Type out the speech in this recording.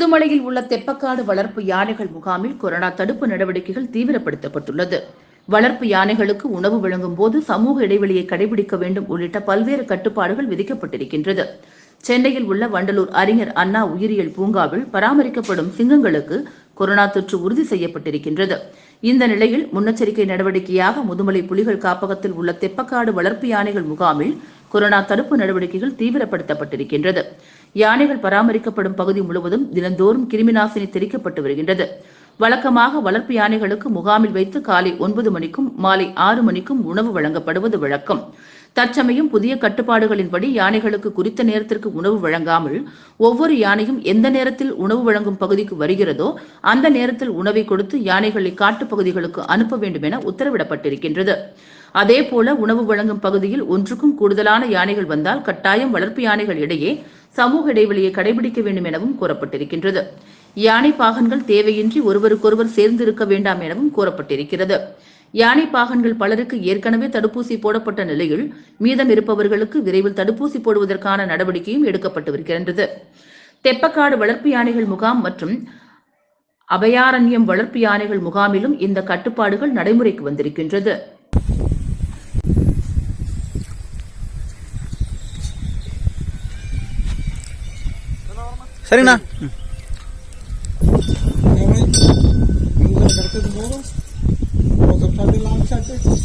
முதுமலையில் உள்ள தெப்பக்காடு வளர்ப்பு யானைகள் முகாமில் கொரோனா தடுப்பு நடவடிக்கைகள் தீவிரப்படுத்தப்பட்டுள்ளது. வளர்ப்பு யானைகளுக்கு உணவு வழங்கும் போது சமூக இடைவெளியை கடைபிடிக்க வேண்டும் உள்ளிட்ட பல்வேறு கட்டுப்பாடுகள் விதிக்கப்பட்டிருக்கின்றது. சென்னையில் உள்ள வண்டலூர் அறிஞர் அண்ணா உயிரியல் பூங்காவில் பராமரிக்கப்படும் சிங்கங்களுக்கு கொரோனா தொற்று உறுதி செய்யப்பட்டிருக்கின்றது. இந்த நிலையில் முன்னெச்சரிக்கை நடவடிக்கையாக முதுமலை புலிகள் காப்பகத்தில் உள்ள தெப்பக்காடு வளர்ப்பு யானைகள் முகாமில் கொரோனா தடுப்பு நடவடிக்கைகள் தீவிரப்படுத்தப்பட்டிருக்கின்றது. யானைகள் பராமரிக்கப்படும் பகுதி முழுவதும் தினந்தோறும் கிருமிநாசினி தெளிக்கப்பட்டு வருகின்றது. வழக்கமாக வளர்ப்பு யானைகளுக்கு முகாமில் வைத்து காலை ஒன்பது மணிக்கும் மாலை ஆறு மணிக்கும் உணவு வழங்கப்படுவது வழக்கம். தற்சமயம் புதிய கட்டுப்பாடுகளின்படி யானைகளுக்கு குறித்த நேரத்திற்கு உணவு வழங்காமல் ஒவ்வொரு யானையும் எந்த நேரத்தில் உணவு வழங்கும் பகுதிக்கு வருகிறதோ அந்த நேரத்தில் உணவை கொடுத்து யானைகளை காட்டுப் பகுதிகளுக்கு அனுப்ப வேண்டும் என உத்தரவிடப்பட்டிருக்கின்றது. அதேபோல உணவு வழங்கும் பகுதியில் ஒன்றுக்கும் கூடுதலான யானைகள் வந்தால் கட்டாயம் வளர்ப்பு யானைகள் இடையே சமூக இடைவெளியை கடைபிடிக்க வேண்டும் எனவும் கூறப்பட்டிருக்கின்றது. யானை பாகன்கள் தேவையின்றி ஒருவருக்கொருவர் சேர்ந்திருக்க வேண்டாம் எனவும் கூறப்பட்டிருக்கிறது. யானை பாகன்கள் பலருக்கு ஏற்கனவே தடுப்பூசி போடப்பட்ட நிலையில் மீதம் இருப்பவர்களுக்கு விரைவில் தடுப்பூசி போடுவதற்கான நடவடிக்கையும் எடுக்கப்பட்டு வருகின்றது. தெப்பக்காடு வளர்ப்பு யானைகள் முகாம் மற்றும் அபயாரண்யம் வளர்ப்பு யானைகள் முகாமிலும் இந்த கட்டுப்பாடுகள் நடைமுறைக்கு வந்திருக்கின்றது. சரிண்ணா. Thank you.